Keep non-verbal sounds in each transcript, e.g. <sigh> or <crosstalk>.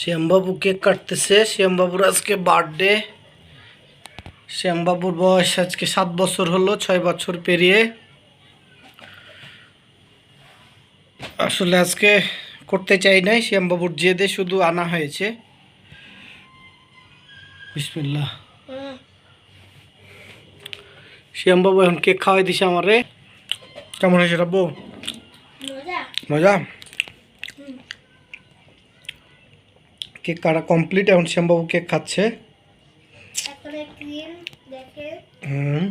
শ্যামবাবু cake কাটতেছে। শ্যামবাবুর আজকে birthday শ্যামবাবুর বয়স আজকে সাত বছর হলো ছয় বছর পেরিয়ে। আসলে আজকে করতে চাই নাই শ্যামবাবুর জেদে শুধু আনা হয়েছে। বিসমিল্লাহ। শ্যামবাবু এখন কেক খাওয়াই দিছে আমারে। কেমন হয়েছে রাব্বু? মজা মজা কেক কাটা কমপ্লিট এখন শ্যামবাবু কেক খাচ্ছে। হুম।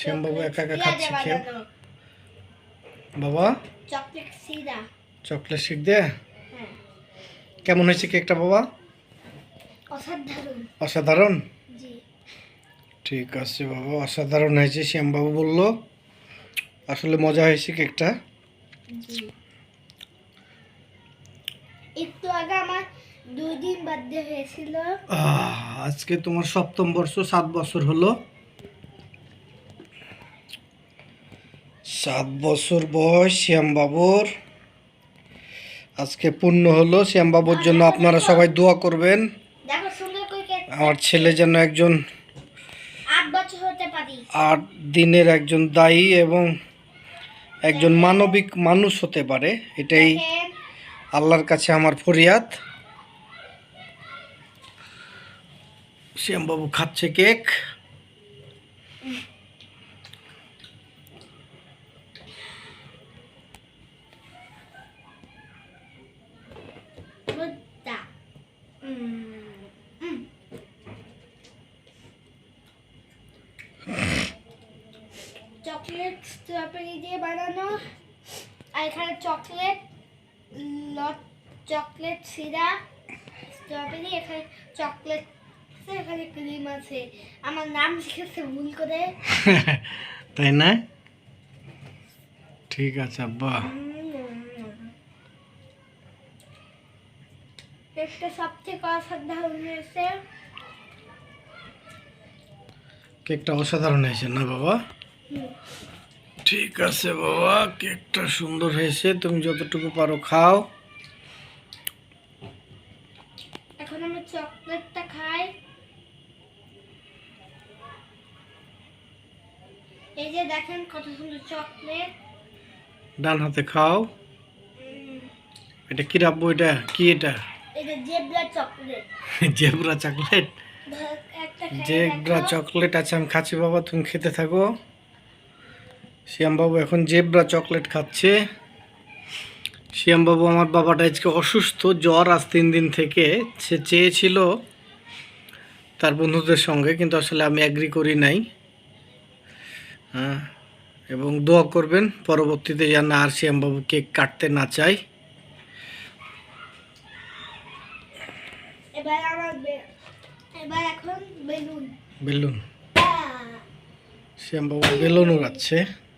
শ্যামবাবু একা একা খাচ্ছে খেয়ে বাবা? চকলেট শিখ দে। হ্যাঁ। কেমন হয়েছে কেকটা বাবা? অসাধারণ। অসাধারণ? ঠিক আছে বাবা অসাধারণ হয়েছে শ্যামবাবু বলল। আসলে মজা হয়েছে কেকটা। জি। একটু আগে আমার দুই দিন বার্থডে হয়েছিল। আজকে তোমার সপ্তম বর্ষ সাত বছর হলো। সাত বছর বয়স শ্যামবাবুর। আজকে পূর্ণ হলো শ্যামবাবুর জন্য আপনারা সবাই দোয়া করবেন। আমার ছেলে যেন একজন আট দিনের একজন দায়ী এবং একজন মানবিক মানুষ হতে পারে এটাই আল্লাহর কাছে আমার ফরিয়াদ। শ্যামবাবু খাচ্ছে কেক। চকলেট স্ট্রবেরি দিয়ে বানানো। আর এখানে চকলেট লট চকলেট সিরা স্ট্রবেরি এখানে চকলেট এখানে ক্রিম আছে। আমার নাম লিখেছে ভুল করে। <laughs> তাই না? ঠিক আছে আব্বা। একটা সব থেকে অসাধারণ হয়েছে। কেকটা অসাধারণ হয়েছে না বাবা। ঠিক আছে বাবা কেকটা সুন্দর হয়েছে তুমি যতটুকু পারো খাও। এখন আমি চকলেটটা খাই। এই যে দেখেন কত সুন্দর চকলেট। ডান হাতে খাও। এটা কি রাখব এটা? কি এটা? এটা zebra chocolate. <laughs> Zebra chocolate? Zebra chocolate আছে আমি খাচ্ছি বাবা তুমি খেতে থাকো। শ্যামবাবু এখন জেব্রা চকলেট খাচ্ছে। শ্যামবাবু আমার বাবাটা আজকে অসুস্থ জ্বর আজ তিন দিন থেকে। সে চেয়েছিল তার বন্ধুদের সঙ্গে কিন্তু আসলে আমি অ্যাগ্রি করি নাই। হ্যাঁ এবং দোয়া করবেন পরবর্তীতে যেন আর শ্যামবাবু কেক কাটতে না এখন বেলুন। বেলুন। আহ! শ্যামবাবু বেলুন উড়াচ্ছে